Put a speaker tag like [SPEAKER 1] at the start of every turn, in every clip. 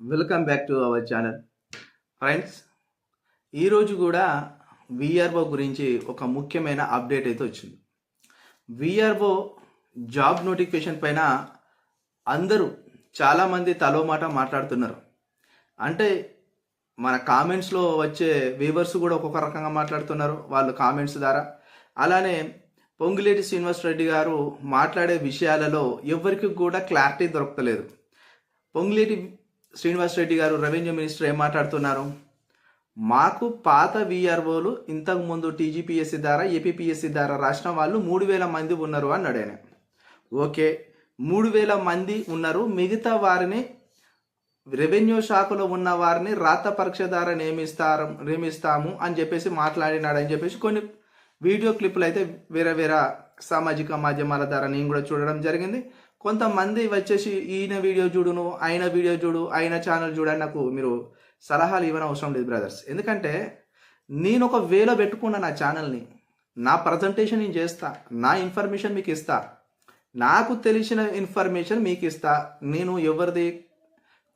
[SPEAKER 1] Welcome back to our channel friends ఈరోజు కూడా VRO గురించి ఒక ముఖ్యమైన అప్డేట్ అయితే వచ్చింది. విఆర్ఓ జాబ్ నోటిఫికేషన్ పైన అందరూ చాలామంది తలో మాట మాట్లాడుతున్నారు. అంటే మన కామెంట్స్లో వచ్చే వ్యూవర్స్ కూడా ఒక్కొక్క రకంగా మాట్లాడుతున్నారు వాళ్ళు కామెంట్స్ ద్వారా. అలానే పొంగులేటి శ్రీనివాస్ రెడ్డి గారు మాట్లాడే విషయాలలో ఎవరికి కూడా క్లారిటీ దొరకలేదు. పొంగులేటి శ్రీనివాస్ రెడ్డి గారు రెవెన్యూ మినిస్టర్ ఏం మాట్లాడుతున్నారు? మాకు పాత విఆర్ఓలు ఇంతకుముందు టీజీపీఎస్సీ ద్వారా ఏపీపీఎస్సీ ద్వారా రాసిన వాళ్ళు మూడు వేల మంది ఉన్నారు అన్నాడు ఆయన ఓకే మూడు వేల మంది ఉన్నారు. మిగతా వారిని రెవెన్యూ శాఖలో ఉన్న వారిని రాత పరీక్ష ద్వారా నియమిస్తారు నియమిస్తాము అని చెప్పేసి మాట్లాడినాడు అని చెప్పేసి కొన్ని వీడియో క్లిప్పులు అయితే వేరే వేరే సామాజిక మాధ్యమాల ద్వారా నేను కూడా చూడడం జరిగింది. కొంతమంది వచ్చేసి ఈయన వీడియో చూడును ఆయన వీడియో చూడు ఆయన ఛానల్ చూడని నాకు మీరు సలహాలు ఇవ్వని అవసరం లేదు బ్రదర్స్ ఎందుకంటే నేను ఒక వేలో పెట్టుకున్న నా ఛానల్ని నా. ప్రజెంటేషన్ నేను చేస్తా నా ఇన్ఫర్మేషన్ మీకు ఇస్తా. నాకు తెలిసిన ఇన్ఫర్మేషన్ మీకు ఇస్తా. నేను ఎవరిది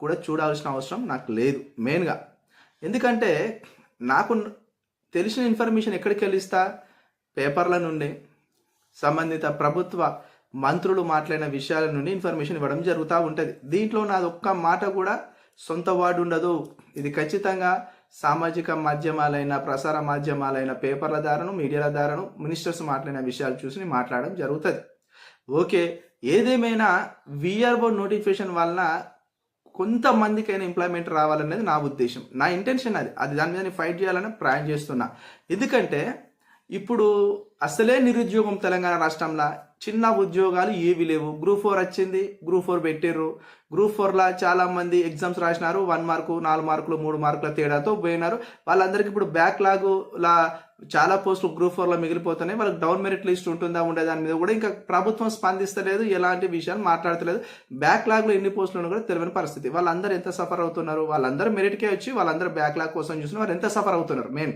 [SPEAKER 1] కూడా చూడాల్సిన అవసరం నాకు లేదు మెయిన్గా ఎందుకంటే నాకు తెలిసిన ఇన్ఫర్మేషన్ ఎక్కడికి వెళ్ళిస్తా పేపర్ల నుండి. సంబంధిత ప్రభుత్వ మంత్రులు మాట్లాడిన విషయాల నుండి ఇన్ఫర్మేషన్ ఇవ్వడం జరుగుతూ ఉంటుంది. దీంట్లో నాది ఒక్క మాట కూడా సొంత వాడు ఉండదు. ఇది ఖచ్చితంగా సామాజిక మాధ్యమాలైన ప్రసార మాధ్యమాలైన పేపర్ల ద్వారాను మీడియాల ద్వారాను మినిస్టర్స్ మాట్లాడిన విషయాలు చూసి మాట్లాడడం జరుగుతుంది. ఓకే ఏదేమైనా విఆర్ఓ నోటిఫికేషన్ వలన కొంతమందికైనా ఎంప్లాయ్మెంట్ రావాలనేది నా ఉద్దేశం. నా ఇంటెన్షన్ అది. అది దాని మీద నేను ఫైట్ చేయాలని ప్రయాణం చేస్తున్నా. ఎందుకంటే ఇప్పుడు అసలే నిరుద్యోగం తెలంగాణ రాష్ట్రంలో చిన్న ఉద్యోగాలు ఏవి లేవు. గ్రూప్ ఫోర్ వచ్చింది. గ్రూప్ ఫోర్ పెట్టారు గ్రూప్ ఫోర్లో చాలా మంది ఎగ్జామ్స్ రాసినారు. వన్ మార్కు నాలుగు మార్కులు మూడు మార్కుల తేడాతో పోయినారు. వాళ్ళందరికీ ఇప్పుడు బ్యాక్లాగ్ లా చాలా పోస్టులు గ్రూప్ ఫోర్లో మిగిలిపోతున్నాయి. వాళ్ళకి డౌన్ మెరిట్ లిస్ట్ ఉంటుందా ఉండే దాని మీద కూడా ఇంకా ప్రభుత్వం స్పందిస్తలేదు. ఎలాంటి విషయాలు మాట్లాడతలేదు. బ్యాక్లాగ్లో ఎన్ని పోస్టులు ఉన్నా కూడా తెలియని పరిస్థితి. వాళ్ళందరూ ఎంత సఫర్ అవుతున్నారు? వాళ్ళందరూ మెరిట్కే వచ్చి వాళ్ళందరూ బ్యాక్లాగ్ కోసం చూసిన వాళ్ళు ఎంత సఫర్ అవుతున్నారు? మెయిన్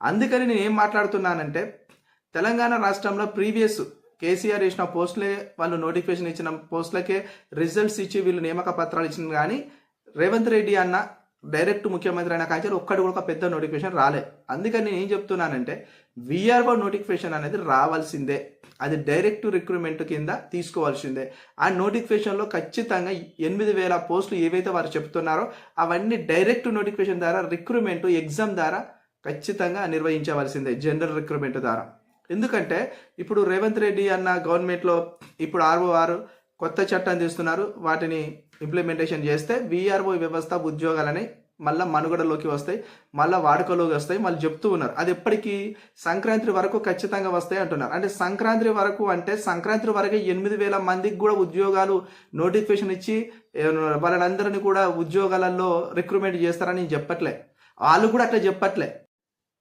[SPEAKER 1] అందుకని నేను ఏం మాట్లాడుతున్నానంటే తెలంగాణ రాష్ట్రంలో ప్రీవియస్ కేసీఆర్ ఇచ్చిన పోస్టులే వాళ్ళు నోటిఫికేషన్ ఇచ్చిన పోస్టులకే రిజల్ట్స్ ఇచ్చి వీళ్ళు నియామక పత్రాలు ఇచ్చిన కానీ రేవంత్ రెడ్డి అన్న డైరెక్ట్ ముఖ్యమంత్రి అయిన కానీ ఒక్కటి కూడా ఒక పెద్ద నోటిఫికేషన్ రాలే. అందుకని నేను ఏం చెప్తున్నానంటే విఆర్ఓ నోటిఫికేషన్ అనేది రావాల్సిందే. అది డైరెక్ట్ రిక్రూట్మెంట్ కింద తీసుకోవాల్సిందే. ఆ నోటిఫికేషన్లో ఖచ్చితంగా ఎనిమిది వేల పోస్టులు ఏవైతే వారు చెప్తున్నారో అవన్నీ డైరెక్ట్ నోటిఫికేషన్ ద్వారా రిక్రూట్మెంట్ ఎగ్జామ్ ద్వారా ఖచ్చితంగా నిర్వహించవలసిందే జనరల్ రిక్రూట్మెంట్ ద్వారా. ఎందుకంటే ఇప్పుడు రేవంత్ రెడ్డి అన్న గవర్నమెంట్లో ఇప్పుడు ఆర్ఓఆర్ కొత్త చట్టం తీస్తున్నారు. వాటిని ఇంప్లిమెంటేషన్ చేస్తే విఆర్ఓ వ్యవస్థ ఉద్యోగాలని మళ్ళీ మనుగడలోకి వస్తాయి. మళ్ళీ వాడుకలోకి వస్తాయి. మళ్ళీ చెప్తూ ఉన్నారు. అది ఎప్పటికీ సంక్రాంతి వరకు ఖచ్చితంగా వస్తాయి అంటున్నారు. అంటే సంక్రాంతి వరకు అంటే సంక్రాంతి వరకు ఎనిమిది వేల మందికి కూడా ఉద్యోగాలు నోటిఫికేషన్ ఇచ్చి వాళ్ళందరినీ కూడా ఉద్యోగాలలో రిక్రూట్మెంట్ చేస్తారని నేను చెప్పట్లే. వాళ్ళు కూడా అట్లా చెప్పట్లే.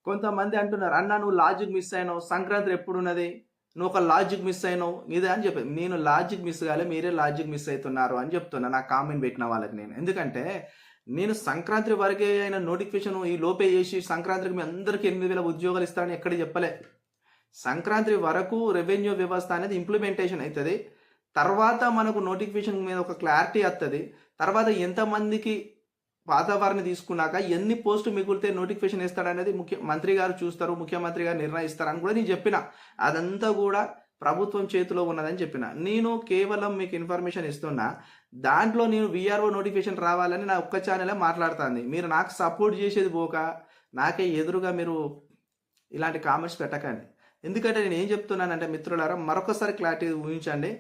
[SPEAKER 1] కొంతమంది అంటున్నారు అన్న నువ్వు లాజిక్ మిస్ అయినావు సంక్రాంతి ఎప్పుడు ఉన్నది నువ్వు ఒక లాజిక్ మిస్ అయినావు. ఇదే అని చెప్పి నేను లాజిక్ మిస్ కాలే మీరే లాజిక్ మిస్ అవుతున్నారు అని చెప్తున్నా నా కామెంట్ పెట్టిన వాళ్ళకి నేను. ఎందుకంటే నేను సంక్రాంతి వరకే అయిన నోటిఫికేషన్ ఈ లోపే చేసి సంక్రాంతికి మీ అందరికీ ఎనిమిది వేల ఉద్యోగాలు ఇస్తారని ఎక్కడ చెప్పలే. సంక్రాంతి వరకు రెవెన్యూ వ్యవస్థ అనేది ఇంప్లిమెంటేషన్ అవుతుంది తర్వాత మనకు నోటిఫికేషన్ మీద ఒక క్లారిటీ వస్తుంది తర్వాత ఎంతమందికి వాతావరణం తీసుకున్నాక ఎన్ని పోస్టు మిగిలితే నోటిఫికేషన్ ఇస్తాడనేది ముఖ్య మంత్రి గారు చూస్తారు ముఖ్యమంత్రి గారు నిర్ణయిస్తారని కూడా నేను చెప్పిన. అదంతా కూడా ప్రభుత్వం చేతిలో ఉన్నదని చెప్పిన. నేను కేవలం మీకు ఇన్ఫర్మేషన్ ఇస్తున్నా దాంట్లో నేను విఆర్ఓ నోటిఫికేషన్ రావాలని నా ఒక్క ఛానలే మాట్లాడుతుంది. మీరు నాకు సపోర్ట్ చేసేది పోక నాకే ఎదురుగా మీరు ఇలాంటి కామెంట్స్ పెట్టకండి. ఎందుకంటే నేను ఏం చెప్తున్నానంటే మిత్రులారా మరొకసారి క్లారిటీ ఊహించండి.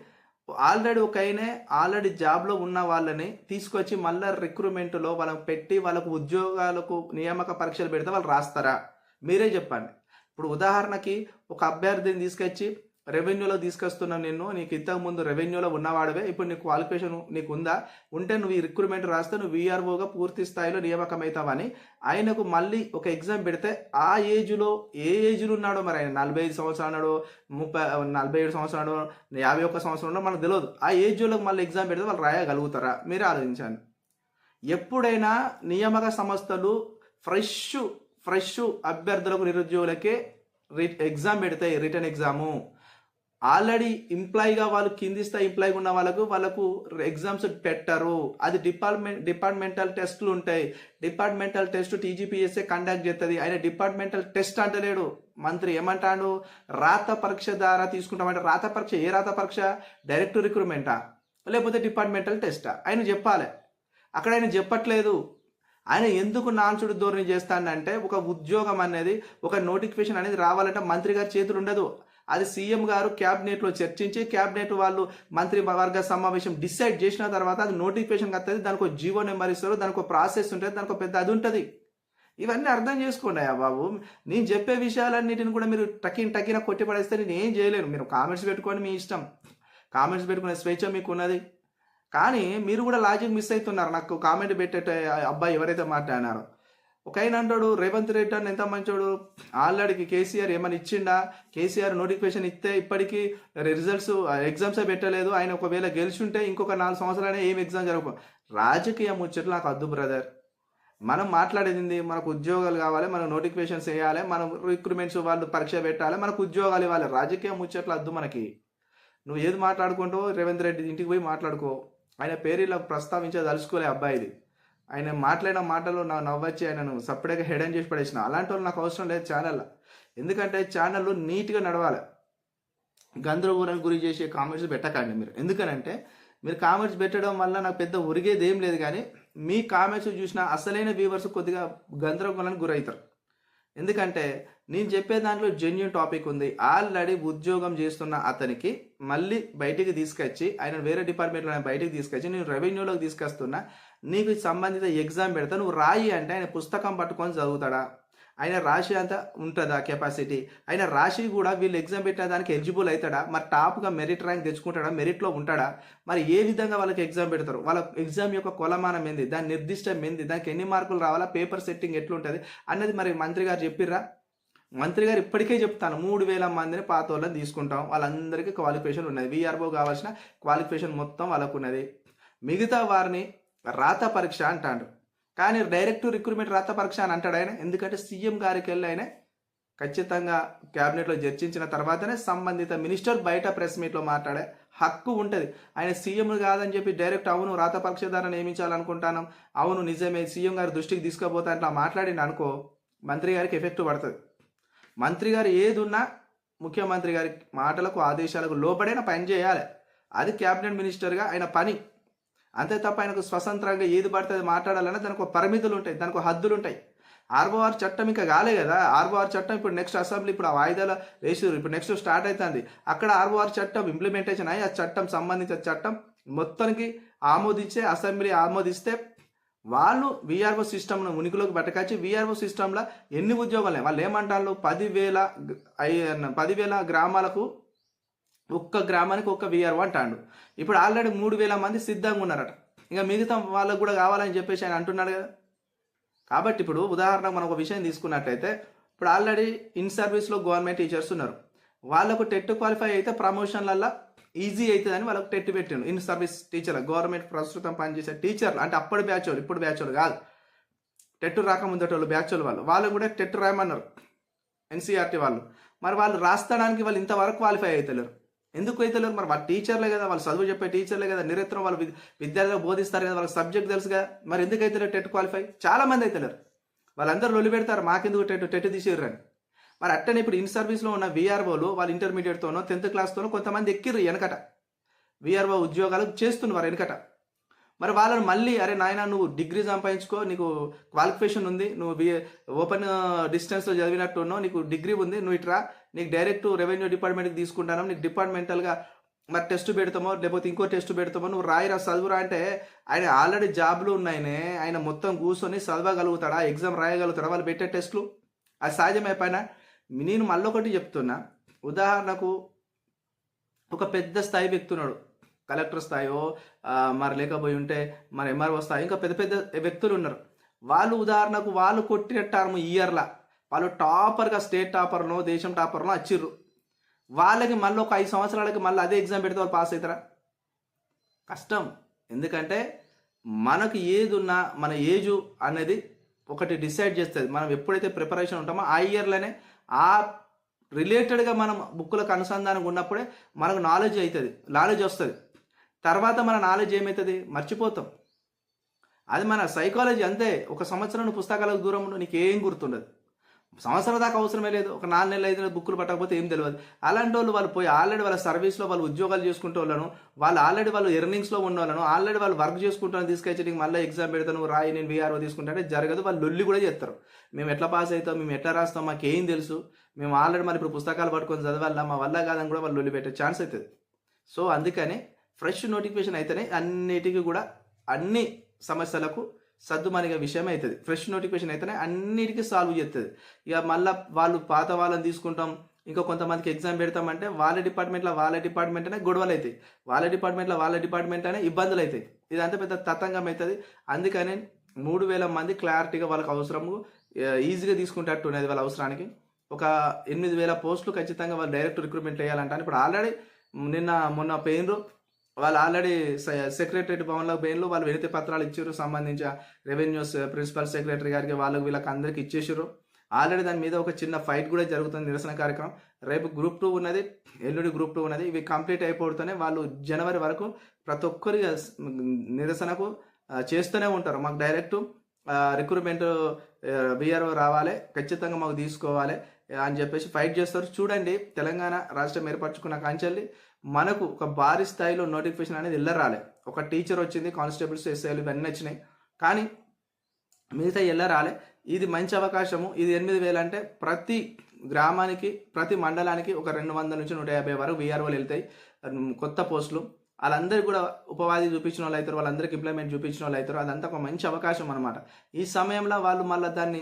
[SPEAKER 1] ఆల్రెడీ ఒక అయినే ఆల్రెడీ జాబ్లో ఉన్న వాళ్ళని తీసుకొచ్చి మళ్ళీ రిక్రూట్మెంట్లో వాళ్ళకి పెట్టి వాళ్ళకు ఉద్యోగాలకు నియామక పరీక్షలు పెడితే వాళ్ళు రాస్తారా? మీరే చెప్పండి. ఇప్పుడు ఉదాహరణకి ఒక అభ్యర్థిని తీసుకొచ్చి రెవెన్యూలో తీసుకొస్తున్నాను నిన్ను నీకు ఇంతకు ముందు రెవెన్యూలో ఉన్నవాడవే ఇప్పుడు నీకు క్వాలిఫికేషన్ నీకు ఉందా? ఉంటే నువ్వు ఈ రిక్రూట్మెంట్ రాస్తే నువ్వు వీఆర్ఓగా పూర్తి స్థాయిలో నియామకం అవుతావని ఆయనకు మళ్ళీ ఒక ఎగ్జామ్ పెడితే ఆ ఏజ్లో ఏ ఏజ్లో ఉన్నాడో మరి ఆయన? నలభై ఐదు సంవత్సరాలు ముప్పై నలభై ఏడు సంవత్సరాలు యాభై ఒక్క సంవత్సరం మనకు తెలియదు ఆ ఏజ్లోకి మళ్ళీ ఎగ్జామ్ పెడితే వాళ్ళు రాయగలుగుతారా? మీరే ఆలోచించండి. ఎప్పుడైనా నియామక సంస్థలు ఫ్రెష్ ఫ్రెష్ అభ్యర్థులకు నిరుద్యోగులకే రి ఎగ్జామ్ పెడతాయి రిటర్న్ ఎగ్జాము ఆల్రెడీ ఎంప్లాయీగా వాళ్ళు కింది స్థాయి ఎంప్లాయీగా ఉన్న వాళ్ళకు వాళ్ళకు ఎగ్జామ్స్ పెట్టరు. అది డిపార్ట్మెంట్ డిపార్ట్మెంటల్ టెస్టులు ఉంటాయి. డిపార్ట్మెంటల్ టెస్ట్ టీజీపీఎస్ఏ కండక్ట్ చేస్తుంది ఆయన డిపార్ట్మెంటల్ టెస్ట్ అంటలేడు మంత్రి ఏమంటాడు? రాత పరీక్ష ద్వారా తీసుకుంటామంటే రాత పరీక్ష ఏ రాత పరీక్ష? డైరెక్ట్ రిక్రూట్మెంటా లేకపోతే డిపార్ట్మెంటల్ టెస్టా ఆయన చెప్పాలి. అక్కడ ఆయన చెప్పట్లేదు. ఆయన ఎందుకు నాన్సుడు ధోరణి చేస్తానంటే ఒక ఉద్యోగం అనేది ఒక నోటిఫికేషన్ అనేది రావాలంటే మంత్రి గారి చేతులు ఉండదు. అది సీఎం గారు క్యాబినెట్లో చర్చించి క్యాబినెట్ వాళ్ళు మంత్రి వర్గ సమావేశం డిసైడ్ చేసిన తర్వాత అది నోటిఫికేషన్ వస్తుంది దానికి ఒక జీవో నెంబర్ ఇస్తారు దానికి ఒక ప్రాసెస్ ఉంటుంది దానికి ఒక పెద్ద అది ఉంటుంది. ఇవన్నీ అర్థం చేసుకోండి అయ్యా బాబు. నేను చెప్పే విషయాలన్నిటిని కూడా మీరు టకిన్ టకిన కొట్టి పడేస్తే నేను ఏం చేయలేను. మీరు కామెంట్స్ పెట్టుకోండి మీ ఇష్టం. కామెంట్స్ పెట్టుకునే స్వేచ్ఛ మీకు ఉన్నది కానీ మీరు కూడా లాజిక్ మిస్ అవుతున్నారు. నాకు కామెంట్ పెట్టే అబ్బాయి ఎవరైతే మాట్లాడినారో. ఒక ఆయన అంటాడు రేవంత్ రెడ్డి అని ఎంత మంచోడు? ఆల్రెడీకి కేసీఆర్ ఏమైనా ఇచ్చిండా? కేసీఆర్ నోటిఫికేషన్ ఇస్తే ఇప్పటికీ రిజల్ట్స్ ఎగ్జామ్స్ పెట్టలేదు. ఆయన ఒకవేళ గెలిచుంటే ఇంకొక నాలుగు సంవత్సరాలైనా ఏం ఎగ్జామ్ జరగదు రాజకీయ ముచ్చట్లు నాకు అద్దు బ్రదర్. మనం మాట్లాడేది మనకు ఉద్యోగాలు కావాలి మనకు నోటిఫికేషన్స్ వేయాలి మనం రిక్రూట్మెంట్స్ వాళ్ళు పరీక్ష పెట్టాలి మనకు ఉద్యోగాలు ఇవ్వాలి. రాజకీయ ముచ్చట్లు అద్దు మనకి. నువ్వు ఏది మాట్లాడుకుంటావు రేవంత్ రెడ్డి ఇంటికి పోయి మాట్లాడుకో. ఆయన పేరు ఇలా ప్రస్తావించే తలుచుకోలే అబ్బాయిది. ఆయన మాట్లాడిన మాటలు నా నవ్వచ్చి ఆయనను సపరేట్గా హెడ్ అని చేసి పడేసిన. అలాంటి వాళ్ళు నాకు అవసరం లేదు ఛానల్ ఎందుకంటే ఛానల్ నీట్గా నడవాలి. గందరగోళం గురి చేసే కామెంట్స్ పెట్టకండి మీరు. ఎందుకనంటే మీరు కామెంట్స్ పెట్టడం వల్ల నాకు పెద్ద ఉరిగేది ఏం లేదు కానీ మీ కామెంట్స్ చూసిన అసలైన వ్యూవర్స్ కొద్దిగా గందరగోళానికి గురవుతారు. ఎందుకంటే నేను చెప్పే దాంట్లో జెన్యున్ టాపిక్ ఉంది. ఆల్రెడీ ఉద్యోగం చేస్తున్న అతనికి మళ్ళీ బయటికి తీసుకొచ్చి ఆయన వేరే డిపార్ట్మెంట్లో బయటికి తీసుకొచ్చి నేను రెవెన్యూలోకి తీసుకొస్తున్నా నీకు సంబంధిత ఎగ్జామ్ పెడతా నువ్వు రాయి అంటే ఆయన పుస్తకం పట్టుకొని చదువుతాడా? ఆయన రాశి అంతా ఉంటుందా కెపాసిటీ ఆయన రాశి కూడా వీళ్ళు ఎగ్జామ్ పెట్టిన దానికి ఎలిజిబుల్ అవుతాడా? మరి టాప్గా మెరిట్ ర్యాంక్ తెచ్చుకుంటాడా? మెరిట్లో ఉంటాడా? మరి ఏ విధంగా వాళ్ళకి ఎగ్జామ్ పెడతారు? వాళ్ళ ఎగ్జామ్ యొక్క కొలమానం ఏంది? దాని నిర్దిష్టం ఏంది? దానికి ఎన్ని మార్కులు రావాలా? పేపర్ సెట్టింగ్ ఎట్లుంటుంది? అన్నది మరి మంత్రి గారు చెప్పిర్రా? మంత్రి గారు ఇప్పటికే చెప్తాను. మూడు వేల మందిని పాత వాళ్ళని తీసుకుంటాం. వాళ్ళందరికీ క్వాలిఫికేషన్ ఉన్నది. విఆర్ఓ కావాల్సిన క్వాలిఫికేషన్ మొత్తం వాళ్ళకు ఉన్నది. మిగతా వారిని రాత పరీక్ష అంటాడు కానీ డైరెక్ట్ రిక్రూట్మెంట్ రాత పరీక్ష అని అంటాడు ఆయన. ఎందుకంటే సీఎం గారికి వెళ్ళి ఆయన ఖచ్చితంగా క్యాబినెట్లో చర్చించిన తర్వాతనే సంబంధిత మినిస్టర్ బయట ప్రెస్ మీట్లో మాట్లాడే హక్కు ఉంటుంది. ఆయన సీఎం కాదని చెప్పి డైరెక్ట్ అవును రాత పరీక్ష ద్వారా నియమించాలనుకుంటాను. అవును నిజమే సీఎం గారి దృష్టికి తీసుకుపోతా అట్లా మాట్లాడింది అనుకో మంత్రి గారికి ఎఫెక్ట్ పడుతుంది. మంత్రి గారు ఏది ఉన్నా ముఖ్యమంత్రి గారి మాటలకు ఆదేశాలకు లోబడైన పని చేయాలి. అది క్యాబినెట్ మినిస్టర్గా ఆయన పని. అంతే తప్ప ఆయనకు స్వతంత్రంగా ఏది పడితే అది మాట్లాడాలన్నా దానికి ఒక పరిమితులు ఉంటాయి దానికి ఒక హద్దులు ఉంటాయి ఆర్బోఆర్ చట్టం ఇంకా కాలే కదా. ఆర్బోఆర్ చట్టం ఇప్పుడు నెక్స్ట్ అసెంబ్లీ ఇప్పుడు ఆ వాయిదాల వేసారు ఇప్పుడు నెక్స్ట్ స్టార్ట్ అవుతుంది అక్కడ ఆర్బోఆర్ చట్టం ఇంప్లిమెంటేషన్ అయ్యి ఆ చట్టం సంబంధించిన చట్టం మొత్తానికి ఆమోదించే అసెంబ్లీ ఆమోదిస్తే వాళ్ళు విఆర్ఓ సిస్టమ్ను ఉనికిలోకి పట్టుకొచ్చి విఆర్ఓ సిస్టంలో ఎన్ని ఉద్యోగాలు వాళ్ళు ఏమంటారు? పదివేల పదివేల గ్రామాలకు ఒక్క గ్రామానికి ఒక్క విఆర్ఓ అంటాడు. ఇప్పుడు ఆల్రెడీ మూడు వేల మంది సిద్ధంగా ఉన్నారట. ఇంకా మిగతా వాళ్ళకు కూడా కావాలని చెప్పేసి ఆయన అంటున్నాడు కదా. కాబట్టి ఇప్పుడు ఉదాహరణ మనం ఒక విషయం తీసుకున్నట్టయితే ఇప్పుడు ఆల్రెడీ ఇన్ సర్వీస్లో గవర్నమెంట్ టీచర్స్ ఉన్నారు. వాళ్ళకు టెట్ క్వాలిఫై అయితే ప్రమోషన్లల్లో ఈజీ అవుతుందని వాళ్ళకి టెట్ పెట్టిండు. ఇన్ సర్వీస్ టీచర్ గవర్నమెంట్ ప్రస్తుతం పనిచేసే టీచర్లు అంటే అప్పటి బ్యాచ్ వాళ్ళు ఇప్పుడు బ్యాచ్ వాళ్ళు కాదు. టెట్ రాకముందటోళ్ళు బ్యాచ్ వాళ్ళు వాళ్ళు. కూడా టెట్ రాయమన్నారు. ఎన్సీఆర్టీ వాళ్ళు. మరి వాళ్ళు రాస్తాడానికి వాళ్ళు ఇంతవరకు క్వాలిఫై అవుతలేరు ఎందుకు అవుతలేరు మరి వాళ్ళ టీచర్లే కదా వాళ్ళు చదువు చెప్పే టీచర్లే కదా నిరంతరం వాళ్ళు విద్యార్థులు బోధిస్తారు కదా వాళ్ళ సబ్జెక్ట్ తెలుసు కదా. మరి ఎందుకు లేదు టెట్ క్వాలిఫై? చాలా మంది అయితే లేరు. వాళ్ళందరూ లొలి పెడతారు మాకెందుకు టెట్ టెట్ తీసిర్రని మరి అట్టనే ఇప్పుడు ఇన్ సర్వీస్లో ఉన్న విఆర్ఓలు వాళ్ళు ఇంటర్మీడియట్తోనో టెన్త్ క్లాస్తోనో కొంతమంది ఎక్కిర్రు వెనకట. విఆర్ఓ ఉద్యోగాలు చేస్తున్నారు వెనకట. మరి వాళ్ళని మళ్ళీ అరే నాయన నువ్వు డిగ్రీ సంపాదించుకో నీకు క్వాలిఫికేషన్ ఉంది నువ్వు ఓపెన్ డిస్టెన్స్లో చదివినట్టు ఉన్నావు నీకు డిగ్రీ ఉంది నువ్వు ఇట్రా నీకు డైరెక్ట్ రెవెన్యూ డిపార్ట్మెంట్కి తీసుకుంటాను నీకు డిపార్ట్మెంటల్గా మరి టెస్ట్ పెడతామో లేకపోతే ఇంకో టెస్ట్ పెడతామో నువ్వు రాయిరా చదువురా అంటే ఆయన ఆల్రెడీ జాబ్లు ఉన్నాయనే ఆయన మొత్తం కూర్చొని చదవగలుగుతాడా ఎగ్జామ్ రాయగలుగుతాడా వాళ్ళు పెట్టే టెస్ట్లు? అది సహజమే పైన నేను మళ్ళొకటి చెప్తున్నా. ఉదాహరణకు ఒక పెద్ద స్థాయి వ్యక్తున్నాడు కలెక్టర్ స్థాయో మరి లేకపోయి ఉంటే మరి ఎంఆర్ఓ స్థాయి ఇంకా పెద్ద పెద్ద వ్యక్తులు ఉన్నారు వాళ్ళు ఉదాహరణకు వాళ్ళు కొట్టిన టర్మ్ ఇయర్లా వాళ్ళు టాపర్గా స్టేట్ టాపర్నో దేశం టాపర్లో వచ్చిర్రు వాళ్ళకి మళ్ళీ ఒక ఐదు సంవత్సరాలకి మళ్ళీ అదే ఎగ్జామ్ పెడితే వాళ్ళు పాస్ అవుతారా కష్టం. ఎందుకంటే మనకు ఏది ఉన్నా మన ఏజు అనేది ఒకటి డిసైడ్ చేస్తుంది. మనం ఎప్పుడైతే ప్రిపరేషన్ ఉంటామో ఆ ఇయర్లోనే ఆ రిలేటెడ్గా మనం బుక్కులకు అనుసంధానం ఉన్నప్పుడే మనకు నాలెడ్జ్ అవుతుంది నాలెడ్జ్ వస్తుంది. తర్వాత మన నాలెడ్జ్ ఏమవుతుంది మర్చిపోతాం. అది మన సైకాలజీ అంతే. ఒక సంవత్సరం పుస్తకాలకు దూరంలో నీకు ఏం గుర్తుండదు. సంవత్సరం దాకా అవసరమే లేదు. ఒక నాలుగు నెలలు ఐదు నెలలు బుక్కులు పట్టకపోతే ఏం తెలియదు అలాంటి వాళ్ళు వాళ్ళు పోయి ఆల్రెడీ వాళ్ళ సర్వీస్లో వాళ్ళు ఉద్యోగాలు చేసుకుంటే వాళ్ళను వాళ్ళు ఆల్రెడీ వాళ్ళు ఎర్నింగ్స్లో ఉన్న వాళ్ళను ఆల్రెడీ వాళ్ళు వర్క్ చేసుకుంటాను తీసుకొచ్చి నీకు మళ్ళీ ఎగ్జామ్ పెడతాను రాయి నేను వీఆర్ఓ తీసుకుంటే జరగదు. వాళ్ళు లొల్లి కూడా చేస్తారు. మేము ఎట్లా పాస్ అవుతాం? మేము ఎట్లా రాస్తాం? మాకు ఏం తెలుసు? మేము ఆల్రెడీ మరి ఇప్పుడు పుస్తకాలు పట్టుకొని చదవాలా? మా వల్ల కాదని కూడా వాళ్ళు లొల్లి పెట్టే ఛాన్స్ అవుతుంది. సో అందుకని ఫ్రెష్ నోటిఫికేషన్ అయితేనే అన్నిటికీ కూడా అన్ని సమస్యలకు సర్దుమణిగే విషయం అవుతుంది. ఫ్రెష్ నోటిఫికేషన్ అయితేనే అన్నిటికీ సాల్వ్ చేస్తుంది. ఇక మళ్ళీ వాళ్ళు పాత వాళ్ళని తీసుకుంటాం ఇంకా కొంతమందికి ఎగ్జామ్ పెడతామంటే వాళ్ళ డిపార్ట్మెంట్లో వాళ్ళ డిపార్ట్మెంట్ అనే గొడవలు అవుతాయి. వాళ్ళ డిపార్ట్మెంట్లో వాళ్ళ డిపార్ట్మెంట్ అనే ఇబ్బందులు అవుతాయి. ఇదంతా పెద్ద తతంగం అవుతుంది. అందుకని మూడు వేల మంది క్లారిటీగా వాళ్ళకి అవసరము ఈజీగా తీసుకుంటట్టు ఉన్నది వాళ్ళ అవసరానికి. ఒక ఎనిమిది వేల పోస్టులు ఖచ్చితంగా వాళ్ళు డైరెక్ట్ రిక్రూట్మెంట్ వేయాలంటారు ఇప్పుడు ఆల్రెడీ నిన్న మొన్న పెయిన్రు వాళ్ళు ఆల్రెడీ సెక్రటరేట్ భవన్లో బెయిన్లో వాళ్ళు వినతి పత్రాలు ఇచ్చారు. సంబంధించిన రెవెన్యూస్ ప్రిన్సిపల్ సెక్రటరీ గారికి వాళ్ళకి వీళ్ళకి అందరికి ఇచ్చేసారు ఆల్రెడీ దాని మీద ఒక చిన్న ఫైట్ కూడా జరుగుతుంది నిరసన కార్యక్రమం. రేపు గ్రూప్ టూ ఉన్నది ఎల్లుడి గ్రూప్ టూ ఉన్నది. ఇవి కంప్లీట్ అయిపోతూనే వాళ్ళు జనవరి వరకు ప్రతి ఒక్కరి నిరసనకు చేస్తూనే ఉంటారు. మాకు డైరెక్ట్ రిక్రూట్మెంట్ బీఆర్ఓ రావాలి ఖచ్చితంగా మాకు తీసుకోవాలి అని చెప్పేసి ఫైట్ చేస్తారు. చూడండి తెలంగాణ రాష్ట్రం ఏర్పరచుకున్న కాంచెల్లి మనకు ఒక భారీ స్థాయిలో నోటిఫికేషన్ అనేది ఇళ్ళ రాలే ఒక టీచర్ వచ్చింది కానిస్టేబుల్స్ ఎస్ఐలు ఇవన్నీ వచ్చినాయి. కానీ మిగతా ఎల్ల రాలే ఇది మంచి అవకాశము. ఇది ఎనిమిది వేలు అంటే ప్రతి గ్రామానికి ప్రతి మండలానికి ఒక రెండు వందల నుంచి నూట యాభై వరకు వీఆర్ఓలు వెళ్తాయి. కొత్త పోస్టులు. వాళ్ళందరికీ కూడా ఉపాధి చూపించిన వాళ్ళు అవుతారు వాళ్ళందరికీ ఇంప్లిమెంట్ చూపించిన వాళ్ళు అవుతారు. అదంతా ఒక మంచి అవకాశం అనమాట ఈ సమయంలో వాళ్ళు మళ్ళీ దాన్ని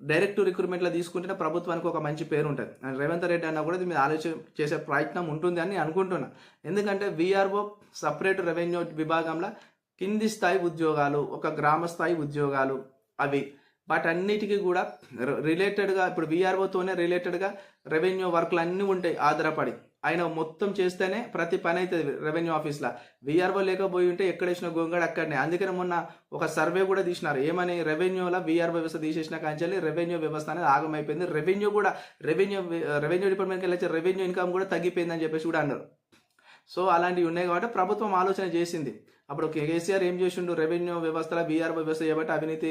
[SPEAKER 1] డైరెక్ట్ రిక్రూట్మెంట్లో తీసుకుంటే ప్రభుత్వానికి ఒక మంచి పేరు ఉంటుంది అండ్ రేవంత్ రెడ్డి అన్న కూడా మీరు మీద ఆలోచన చేసే ప్రయత్నం ఉంటుంది అని అనుకుంటున్నా. ఎందుకంటే వీఆర్ఓ సపరేట్ రెవెన్యూ విభాగంలో కింది స్థాయి ఉద్యోగాలు ఒక గ్రామ స్థాయి ఉద్యోగాలు అవి. వాటన్నిటికీ కూడా రిలేటెడ్గా ఇప్పుడు వీఆర్ఓతోనే రిలేటెడ్గా రెవెన్యూ వర్క్లు అన్నీ ఉంటాయి ఆధారపడి. ఆయన మొత్తం చేస్తేనే ప్రతి పని అవుతుంది రెవెన్యూ ఆఫీస్లో వీఆర్ఓ లేకపోయి ఉంటే ఎక్కడేసిన గోంగడ అక్కడనే. అందుకని మొన్న ఒక సర్వే కూడా తీసినారు. ఏమని రెవెన్యూలో వీఆర్ వ్యవస్థ తీసేసిన కాంచెల్లి రెవెన్యూ వ్యవస్థ అనేది ఆగమైపోయింది. రెవెన్యూ కూడా రెవెన్యూ రెవెన్యూ డిపార్ట్మెంట్కి వెళ్ళి రెవెన్యూ ఇన్కమ్ కూడా తగ్గిపోయిందని చెప్పేసి కూడా అన్నారు. సో అలాంటివి ఉన్నాయి కాబట్టి ప్రభుత్వం ఆలోచన చేసింది. అప్పుడు కేసీఆర్ ఏం చేసిండు? రెవెన్యూ వ్యవస్థలో బీఆర్ఓ వ్యవస్థ చేయబట్టి అవినీతి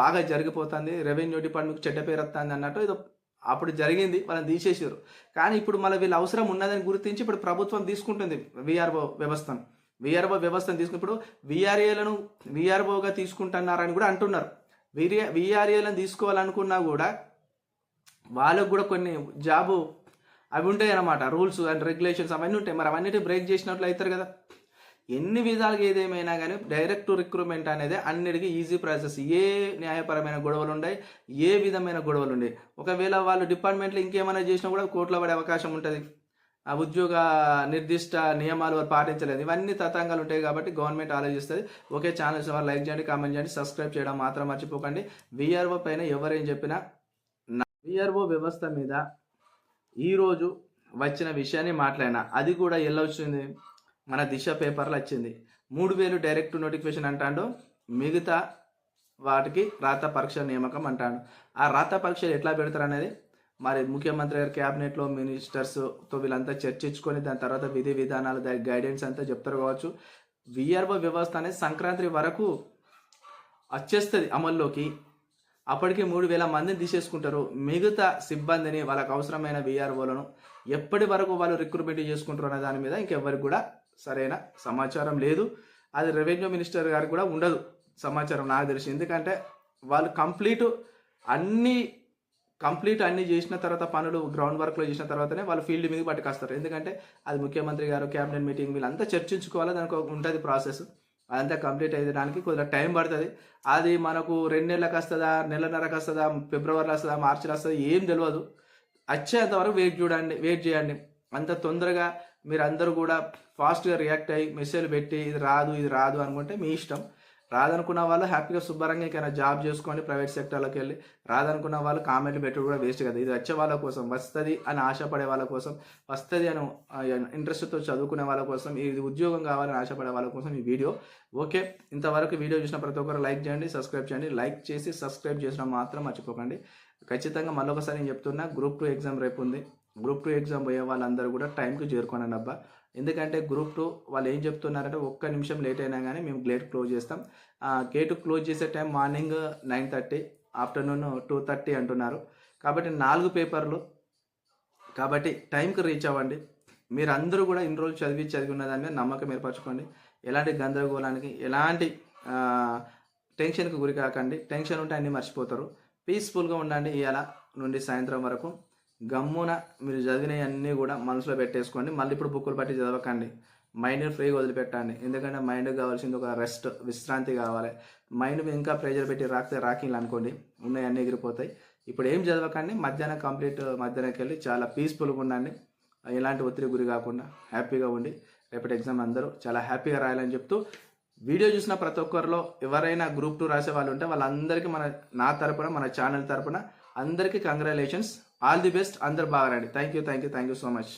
[SPEAKER 1] బాగా జరిగిపోతుంది. రెవెన్యూ డిపార్ట్మెంట్ చెడ్డ పేరు వస్తుంది అన్నట్టు ఇది అప్పుడు జరిగింది వాళ్ళని తీసేసారు కానీ ఇప్పుడు మళ్ళీ వీళ్ళ అవసరం ఉన్నదని గుర్తించి ఇప్పుడు ప్రభుత్వం తీసుకుంటుంది విఆర్ఓ వ్యవస్థను. విఆర్ఓ వ్యవస్థను తీసుకుని ఇప్పుడు విఆర్ఏలను విఆర్ఓగా తీసుకుంటున్నారని కూడా అంటున్నారు. విఆర్ విఆర్ఏలను తీసుకోవాలనుకున్నా కూడా వాళ్ళకు కూడా కొన్ని జాబు అవి ఉంటాయి అన్నమాట రూల్స్ అండ్ రెగ్యులేషన్స్ అవన్నీ ఉంటాయి. మరి అవన్నిటి బ్రేక్ చేసినట్లు అవుతారు కదా. ఎన్ని విధాలుగా ఏదేమైనా కానీ డైరెక్ట్ రిక్రూట్మెంట్ అనేది అన్నిటికీ ఈజీ ప్రాసెస్. ఏ న్యాయపరమైన గొడవలు ఉన్నాయి ఏ విధమైన గొడవలు ఉన్నాయి ఒకవేళ వాళ్ళు డిపార్ట్మెంట్లో ఇంకేమైనా చేసినా కూడా కోర్టులో పడే అవకాశం ఉంటుంది. ఆ ఉద్యోగ నిర్దిష్ట నియమాలు వారు పాటించలేదు. ఇవన్నీ తతంగాలు ఉంటాయి కాబట్టి గవర్నమెంట్ ఆలోచిస్తుంది. ఓకే ఛానల్స్ వారు లైక్ చేయండి కామెంట్ చేయండి సబ్స్క్రైబ్ చేయడం మాత్రం మర్చిపోకండి. విఆర్ఓ పైన ఎవరేం చెప్పినా విఆర్ఓ వ్యవస్థ మీద ఈరోజు వచ్చిన విషయాన్ని మాట్లాడినా. అది కూడా ఎలా వచ్చింది? మన దిశ పేపర్లు వచ్చింది. మూడు వేలు డైరెక్ట్ నోటిఫికేషన్ అంటాడు మిగతా వాటికి రాత పరీక్ష నియామకం అంటాడు. ఆ రాత పరీక్షలు ఎట్లా పెడతారు అనేది మరి ముఖ్యమంత్రి గారి క్యాబినెట్లో మినిస్టర్స్తో వీళ్ళంతా చర్చించుకొని దాని తర్వాత విధి విధానాలు దాని గైడెన్స్ అంతా చెప్తారు కావచ్చు. విఆర్ఓ వ్యవస్థ అనేది సంక్రాంతి వరకు వచ్చేస్తుంది అమల్లోకి. అప్పటికి మూడు వేల మందిని తీసేసుకుంటారు. మిగతా సిబ్బందిని వాళ్ళకి అవసరమైన విఆర్ఓలను ఎప్పటి వరకు వాళ్ళు రిక్రూట్మెంట్ చేసుకుంటారు అనే దాని మీద ఇంకెవ్వరికి కూడా సరైన సమాచారం లేదు. అది రెవెన్యూ మినిస్టర్ గారికి కూడా ఉండదు సమాచారం నాకు తెలిసి. ఎందుకంటే వాళ్ళు కంప్లీట్ అన్ని కంప్లీట్ అన్ని చేసిన తర్వాత పనులు గ్రౌండ్ వర్క్లో చేసిన తర్వాతనే వాళ్ళు ఫీల్డ్ మీద పట్టుకొస్తారు. ఎందుకంటే అది ముఖ్యమంత్రి గారు క్యాబినెట్ మీటింగ్ వీళ్ళంతా చర్చించుకోవాలి దానికి ఉంటుంది ప్రాసెస్ అదంతా కంప్లీట్ అయ్యడానికి కొద్దిగా టైం పడుతుంది. అది మనకు రెండు నెలలకు వస్తుందా నెలన్నరకు వస్తుందా ఫిబ్రవరిలో వస్తుందా మార్చిలో వస్తుందా ఏం తెలియదు వచ్చేంతవరకు వెయిట్ చూడండి వెయిట్ చేయండి. అంత తొందరగా మీరు అందరూ కూడా ఫాస్ట్గా రియాక్ట్ అయ్యి మెసేజ్ పెట్టి ఇది రాదు ఇది రాదు అనుకుంటే మీ ఇష్టం. రాదనుకున్న వాళ్ళు హ్యాపీగా శుభ్రంగా ఇంకైనా జాబ్ చేసుకోండి ప్రైవేట్ సెక్టర్లోకి వెళ్ళి. రాదనుకున్న వాళ్ళు కామెంట్లు పెట్టడం కూడా వేస్ట్ కదా. ఇది వచ్చే వాళ్ళ కోసం వస్తుంది అని ఆశపడే వాళ్ళ కోసం వస్తుంది అని ఇంట్రెస్ట్తో చదువుకునే వాళ్ళ కోసం ఇది ఉద్యోగం కావాలని ఆశపడే వాళ్ళ కోసం ఈ వీడియో. ఓకే ఇంతవరకు వీడియో చూసిన ప్రతి ఒక్కరు లైక్ చేయండి సబ్స్క్రైబ్ చేయండి. లైక్ చేసి సబ్స్క్రైబ్ చేసిన మాత్రం మర్చిపోకండి. ఖచ్చితంగా మళ్ళొకసారి నేను చెప్తున్నా గ్రూప్ టూ ఎగ్జామ్ రేపు ఉంది. గ్రూప్ టూ ఎగ్జామ్ పోయే వాళ్ళందరూ కూడా టైంకి చేరుకోనండి అబ్బా. ఎందుకంటే గ్రూప్ టూ వాళ్ళు ఏం చెప్తున్నారంటే ఒక్క నిమిషం లేట్ అయినా కానీ మేము గేట్ క్లోజ్ చేస్తాం. గేటు గేట్ క్లోజ్ చేసే time morning nine thirty afternoon two thirty అంటున్నారు. కాబట్టి నాలుగు పేపర్లు. కాబట్టి టైంకి రీచ్ అవ్వండి. మీరు అందరూ కూడా ఇన్ని రోజులు చదివి చదివి ఉన్న దాని మీద నమ్మకం ఏర్పరచుకోండి. ఎలాంటి గందరగోళానికి ఎలాంటి టెన్షన్కి గురి కాకండి. టెన్షన్ ఉంటే అన్నీ మర్చిపోతారు. పీస్ఫుల్గా ఉండండి ఇవాళ నుండి సాయంత్రం వరకు. గమ్మున మీరు చదివినవన్నీ కూడా మనసులో పెట్టేసుకోండి. మళ్ళీ ఇప్పుడు బుక్కులు పట్టి చదవకండి. మైండ్ ఫ్రీగా వదిలిపెట్టండి. ఎందుకంటే మైండ్కి కావాల్సింది ఒక రెస్ట్ విశ్రాంతి కావాలి. మైండ్ మీద ఇంకా ప్రెజర్ పెట్టి రాకితే రాకింగ్ అనుకోండి. ఉన్నాయన్నీ ఎగిరిపోతాయి. ఇప్పుడు ఏం చదవకండి. మధ్యాహ్నం కంప్లీట్ మధ్యాహ్నంకి వెళ్ళి చాలా పీస్ఫుల్గా ఉండండి. ఎలాంటి ఒత్తిడి గురి కాకుండా హ్యాపీగా ఉండి రేపటి ఎగ్జామ్ అందరూ చాలా హ్యాపీగా రాయాలని చెప్తూ వీడియో చూసిన ప్రతి ఒక్కరిలో ఎవరైనా గ్రూప్ టూ రాసే వాళ్ళు ఉంటే వాళ్ళందరికీ మన నా తరపున మన ఛానల్ తరపున అందరికీ కంగ్రాచులేషన్స్. ఆల్ ది బెస్ట్ అందరు బాగా రండి. Thank you thank you thank you so much